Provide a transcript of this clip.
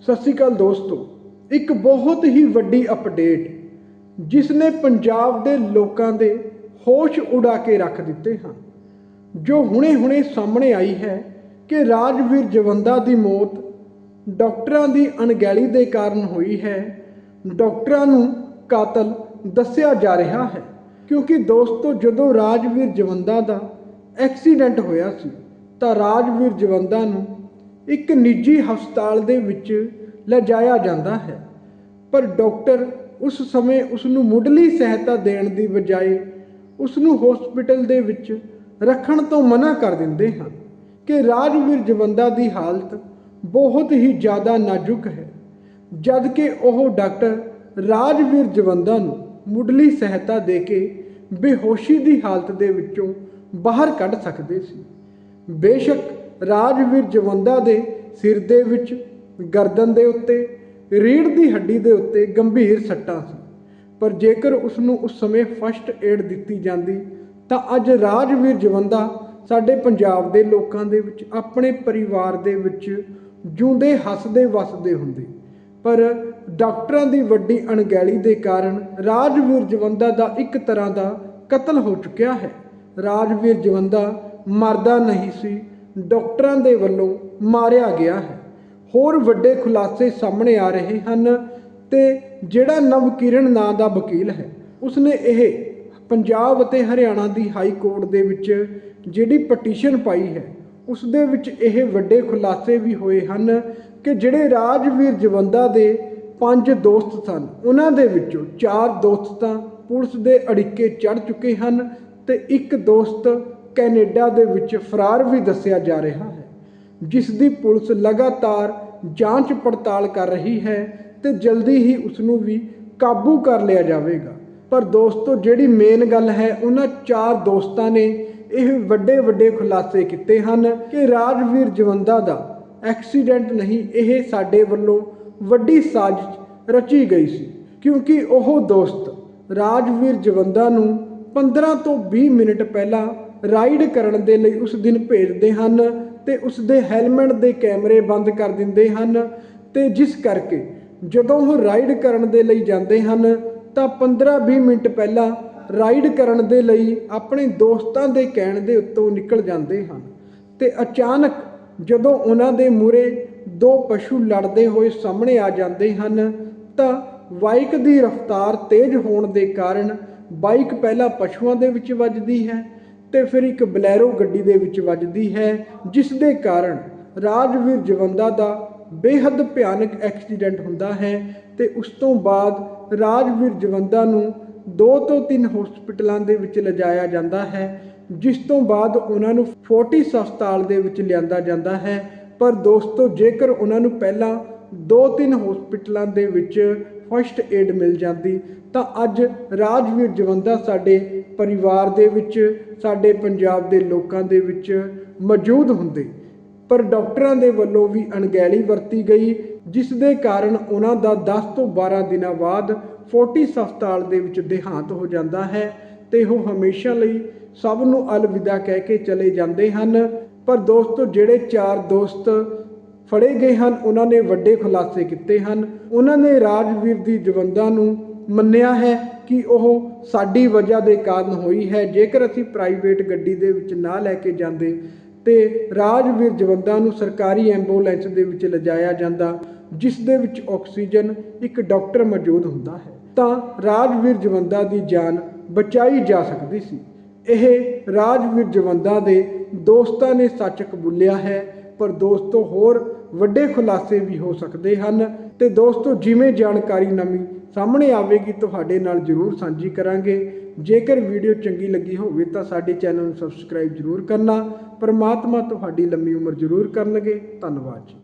ਸਤਿ ਸ਼੍ਰੀ ਅਕਾਲ ਦੋਸਤੋ। ਇੱਕ ਬਹੁਤ ਹੀ ਵੱਡੀ ਅਪਡੇਟ ਜਿਸ ਨੇ ਪੰਜਾਬ ਦੇ ਲੋਕਾਂ ਦੇ ਹੋਸ਼ ਉਡਾ ਕੇ ਰੱਖ ਦਿੱਤੇ ਹਨ। ਜੋ ਹੁਣੇ-ਹੁਣੇ ਸਾਹਮਣੇ ਆਈ ਹੈ ਕਿ ਰਾਜਵੀਰ ਜਵੰਦਾ ਦੀ ਮੌਤ ਡਾਕਟਰਾਂ ਦੀ ਅਣਗਹਿਲੀ ਦੇ ਕਾਰਨ ਹੋਈ ਹੈ। ਡਾਕਟਰਾਂ ਨੂੰ ਕਾਤਲ ਦੱਸਿਆ ਜਾ ਰਿਹਾ ਹੈ, ਕਿਉਂਕਿ ਦੋਸਤੋ, ਜਦੋਂ ਰਾਜਵੀਰ ਜਵੰਦਾ ਦਾ ਐਕਸੀਡੈਂਟ ਹੋਇਆ ਸੀ, ਤਾਂ ਰਾਜਵੀਰ ਜਵੰਦਾ ਨੂੰ ਇੱਕ ਨਿੱਜੀ ਹਸਪਤਾਲ ਦੇ ਵਿੱਚ ਲਿਜਾਇਆ ਜਾਂਦਾ ਹੈ। ਪਰ ਡਾਕਟਰ ਉਸ ਸਮੇਂ ਉਸ ਨੂੰ ਮੁੱਢਲੀ ਸਹਾਇਤਾ ਦੇਣ ਦੀ ਬਜਾਏ ਉਸ ਨੂੰ ਹਸਪੀਟਲ ਦੇ ਵਿੱਚ ਰੱਖਣ ਤੋਂ ਮਨਾ ਕਰ ਦਿੰਦੇ ਹਨ ਕਿ ਰਾਜਵੀਰ ਜਵੰਦਾ ਦੀ ਹਾਲਤ ਬਹੁਤ ਹੀ ਜ਼ਿਆਦਾ ਨਾਜ਼ੁਕ ਹੈ ਜਦ ਕਿ ਉਹ ਡਾਕਟਰ ਰਾਜਵੀਰ ਜਵੰਦਾ ਨੂੰ ਮੁੱਢਲੀ ਸਹਾਇਤਾ ਦੇ ਕੇ ਬੇਹੋਸ਼ੀ ਦੀ ਹਾਲਤ ਦੇ ਵਿੱਚੋਂ ਬਾਹਰ ਕੱਢ ਸਕਦੇ ਸੀ। ਬੇਸ਼ੱਕ ਰਾਜਵੀਰ ਜਵੰਦਾ ਦੇ ਸਿਰ ਦੇ ਵਿੱਚ, ਗਰਦਨ ਦੇ ਉੱਤੇ ਰੀੜ ਦੀ ਹੱਡੀ ਦੇ ਉੱਤੇ ਗੰਭੀਰ ਸੱਟਾਂ ਸੀ। ਪਰ ਜੇਕਰ ਉਸ ਨੂੰ ਉਸ ਸਮੇਂ ਫਸਟ ਏਡ ਦਿੱਤੀ ਜਾਂਦੀ, ਤਾਂ ਅੱਜ ਰਾਜਵੀਰ ਜਵੰਦਾ ਸਾਡੇ ਪੰਜਾਬ ਦੇ ਲੋਕਾਂ ਦੇ ਵਿੱਚ, ਆਪਣੇ ਪਰਿਵਾਰ ਦੇ ਵਿੱਚ ਜੂੰਦੇ ਹੱਸਦੇ, ਵਸਦੇ ਹੁੰਦੇ। ਪਰ ਡਾਕਟਰਾਂ ਦੀ ਵੱਡੀ ਅਣਗਹਿਲੀ ਦੇ ਕਾਰਨ ਰਾਜਵੀਰ ਜਵੰਦਾ ਦਾ ਇੱਕ ਤਰ੍ਹਾਂ ਦਾ ਕਤਲ ਹੋ ਚੁੱਕਿਆ ਹੈ। ਰਾਜਵੀਰ ਜਵੰਦਾ ਮਰਦਾ ਨਹੀਂ ਸੀ ਡਾਕਟਰਾਂ ਦੇ ਵੱਲੋਂ ਮਾਰਿਆ ਗਿਆ ਹੈ। ਹੋਰ ਵੱਡੇ ਖੁਲਾਸੇ ਸਾਹਮਣੇ ਆ ਰਹੇ ਹਨ ਤੇ ਜਿਹੜਾ ਨਵਕਿਰਨ ਨਾਂ ਦਾ ਵਕੀਲ ਹੈ, ਉਸਨੇ ਇਹ ਪੰਜਾਬ ਅਤੇ ਹਰਿਆਣਾ ਦੀ ਹਾਈ ਕੋਰਟ ਦੇ ਵਿੱਚ ਜਿਹੜੀ ਪਟੀਸ਼ਨ ਪਾਈ ਹੈ ਉਸ ਦੇ ਵਿੱਚ ਇਹ ਵੱਡੇ ਖੁਲਾਸੇ ਵੀ ਹੋਏ ਹਨ ਕਿ ਜਿਹੜੇ ਰਾਜਵੀਰ ਜਵੰਦਾ ਦੇ ਪੰਜ ਦੋਸਤ ਸਨ, ਉਹਨਾਂ ਦੇ ਵਿੱਚੋਂ ਚਾਰ ਦੋਸਤ ਤਾਂ ਪੁਲਿਸ ਦੇ ਅੜਿੱਕੇ ਚੜ ਚੁੱਕੇ ਹਨ ਤੇ ਇੱਕ ਦੋਸਤ ਕੈਨੇਡਾ ਦੇ ਵਿੱਚ ਫਰਾਰ ਵੀ ਦੱਸਿਆ ਜਾ ਰਿਹਾ ਹੈ ਜਿਸ ਦੀ ਪੁਲਿਸ ਲਗਾਤਾਰ ਜਾਂਚ ਪੜਤਾਲ ਕਰ ਰਹੀ ਹੈ ਤੇ ਜਲਦੀ ਹੀ ਉਸ ਨੂੰ ਵੀ ਕਾਬੂ ਕਰ ਲਿਆ ਜਾਵੇਗਾ। ਪਰ ਦੋਸਤੋ, ਜਿਹੜੀ ਮੇਨ ਗੱਲ ਹੈ, ਉਹਨਾਂ ਚਾਰ ਦੋਸਤਾਂ ਨੇ ਇਹ ਵੱਡੇ ਵੱਡੇ ਖੁਲਾਸੇ ਕੀਤੇ ਹਨ ਕਿ ਰਾਜਵੀਰ ਜਵੰਦਾ ਦਾ ਐਕਸੀਡੈਂਟ ਨਹੀਂ, ਇਹ ਸਾਡੇ ਵੱਲੋਂ ਵੱਡੀ ਸਾਜ਼ਿਸ਼ ਰਚੀ ਗਈ ਸੀ। ਕਿਉਂਕਿ ਉਹ ਦੋਸਤ ਰਾਜਵੀਰ ਜਵੰਦਾ ਨੂੰ 15 ਤੋਂ 20 ਮਿੰਟ ਪਹਿਲਾਂ ਰਾਈਡ ਕਰਨ ਦੇ ਲਈ ਉਸ ਦਿਨ ਭੇਜਦੇ ਹਨ ਅਤੇ ਉਸ ਦੇ ਹੈਲਮਟ ਦੇ ਕੈਮਰੇ ਬੰਦ ਕਰ ਦਿੰਦੇ ਹਨ। ਅਤੇ ਜਿਸ ਕਰਕੇ ਜਦੋਂ ਉਹ ਰਾਈਡ ਕਰਨ ਦੇ ਲਈ ਜਾਂਦੇ ਹਨ, ਤਾਂ 15-20 ਮਿੰਟ ਪਹਿਲਾਂ ਰਾਈਡ ਕਰਨ ਦੇ ਲਈ ਆਪਣੇ ਦੋਸਤਾਂ ਦੇ ਕਹਿਣ ਦੇ ਉੱਤੋਂ ਨਿਕਲ ਜਾਂਦੇ ਹਨ। ਤੇ ਅਚਾਨਕ ਜਦੋਂ ਉਹਨਾਂ ਦੇ ਮੂਰੇ ਦੋ ਪਸ਼ੂ ਲੜਦੇ ਹੋਏ ਸਾਹਮਣੇ ਆ ਜਾਂਦੇ ਹਨ, ਤਾਂ ਬਾਈਕ ਦੀ ਰਫ਼ਤਾਰ ਤੇਜ਼ ਹੋਣ ਦੇ ਕਾਰਨ ਬਾਈਕ ਪਹਿਲਾਂ ਪਸ਼ੂਆਂ ਦੇ ਵਿੱਚ ਵੱਜਦੀ ਹੈ ਤੇ ਫਿਰ ਇੱਕ ਬਲੈਰੋ ਗੱਡੀ ਦੇ ਵਿੱਚ ਵੱਜਦੀ ਹੈ, ਜਿਸ ਦੇ ਕਾਰਨ ਰਾਜਵੀਰ ਜਵੰਦਾ ਦਾ ਬੇਹੱਦ ਭਿਆਨਕ ਐਕਸੀਡੈਂਟ ਹੁੰਦਾ ਹੈ ਤੇ ਉਸ ਤੋਂ ਬਾਅਦ ਰਾਜਵੀਰ ਜਵੰਦਾ ਨੂੰ ਦੋ ਤੋਂ ਤਿੰਨ ਹਸਪਤਾਲਾਂ ਦੇ ਵਿੱਚ ਲਿਜਾਇਆ ਜਾਂਦਾ ਹੈ, ਜਿਸ ਤੋਂ ਬਾਅਦ ਉਹਨਾਂ ਨੂੰ ਫੋਰਟਿਸ ਹਸਪਤਾਲ ਦੇ ਵਿੱਚ ਲਿਆਂਦਾ ਜਾਂਦਾ ਹੈ। ਪਰ ਦੋਸਤੋ, ਜੇਕਰ ਉਹਨਾਂ ਨੂੰ ਪਹਿਲਾਂ ਦੋ ਤਿੰਨ ਹਸਪਤਾਲਾਂ ਦੇ ਵਿੱਚ ਫਸਟ ਏਡ ਮਿਲ ਜਾਂਦੀ, ਤਾਂ ਅੱਜ ਰਾਜਵੀਰ ਜਵੰਦਾ ਸਾਡੇ ਪਰਿਵਾਰ ਦੇ ਵਿੱਚ, ਸਾਡੇ ਪੰਜਾਬ ਦੇ ਲੋਕਾਂ ਦੇ ਵਿੱਚ ਮੌਜੂਦ ਹੁੰਦੇ। ਪਰ ਡਾਕਟਰਾਂ ਦੇ ਵੱਲੋਂ ਵੀ ਅਣਗਹਿਲੀ ਵਰਤੀ ਗਈ, ਜਿਸ ਦੇ ਕਾਰਨ ਉਹਨਾਂ ਦਾ 10 ਤੋਂ 12 ਦਿਨਾਂ ਬਾਅਦ ਫੋਰਟਿਸ ਹਸਪਤਾਲ ਦੇ ਵਿੱਚ ਦੇਹਾਂਤ ਹੋ ਜਾਂਦਾ ਹੈ ਤੇ ਉਹ ਹਮੇਸ਼ਾ ਲਈ ਸਭ ਨੂੰ ਅਲਵਿਦਾ ਕਹਿ ਕੇ ਚਲੇ ਜਾਂਦੇ ਹਨ। ਪਰ ਦੋਸਤੋ, ਜਿਹੜੇ ਚਾਰ ਦੋਸਤ ਫੜੇ ਗਏ ਹਨ, ਉਹਨਾਂ ਨੇ ਵੱਡੇ ਖੁਲਾਸੇ ਕੀਤੇ ਹਨ। ਉਹਨਾਂ ਨੇ ਰਾਜਵੀਰ ਦੀ ਜਵੰਦਾਂ ਨੂੰ ਮੰਨਿਆ ਹੈ। ਕਿ ਉਹ ਸਾਡੀ ਵਜ੍ਹਾ ਦੇ ਕਾਰਨ ਹੋਈ ਹੈ। ਜੇਕਰ ਅਸੀਂ ਪ੍ਰਾਈਵੇਟ ਗੱਡੀ ਦੇ ਵਿੱਚ ਨਾ ਲੈ ਕੇ ਜਾਂਦੇ ਤੇ ਰਾਜਵੀਰ ਜਵੰਦਾ ਨੂੰ ਸਰਕਾਰੀ ਐਂਬੂਲੈਂਸ ਦੇ ਵਿੱਚ ਲਿਜਾਇਆ ਜਾਂਦਾ, ਜਿਸ ਦੇ ਵਿੱਚ ਆਕਸੀਜਨ ਇੱਕ ਡਾਕਟਰ ਮੌਜੂਦ ਹੁੰਦਾ ਹੈ, ਤਾਂ ਰਾਜਵੀਰ ਜਵੰਦਾ ਦੀ ਜਾਨ ਬਚਾਈ ਜਾ ਸਕਦੀ ਸੀ। ਇਹ ਰਾਜਵੀਰ ਜਵੰਦਾ ਦੇ ਦੋਸਤਾਂ ਨੇ ਸੱਚ ਕਬੂਲਿਆ ਹੈ, ਪਰ ਦੋਸਤੋ ਹੋਰ ਵੱਡੇ ਖੁਲਾਸੇ ਵੀ ਹੋ ਸਕਦੇ ਹਨ ਤੇ ਦੋਸਤੋ, ਜਿਵੇਂ ਜਾਣਕਾਰੀ ਨਵੀਂ ਸਾਹਮਣੇ ਆਵੇਗੀ, ਤੁਹਾਡੇ ਨਾਲ ਜਰੂਰ ਸਾਂਝੀ ਕਰਾਂਗੇ। ਜੇਕਰ ਵੀਡੀਓ ਚੰਗੀ ਲੱਗੀ ਹੋਵੇ ਤਾਂ ਸਾਡੇ ਚੈਨਲ ਨੂੰ ਸਬਸਕ੍ਰਾਈਬ ਜਰੂਰ ਕਰਨਾ। ਪਰਮਾਤਮਾ ਤੁਹਾਡੀ ਲੰਮੀ ਉਮਰ ਜਰੂਰ ਕਰਨਗੇ। ਧੰਨਵਾਦ ਜੀ।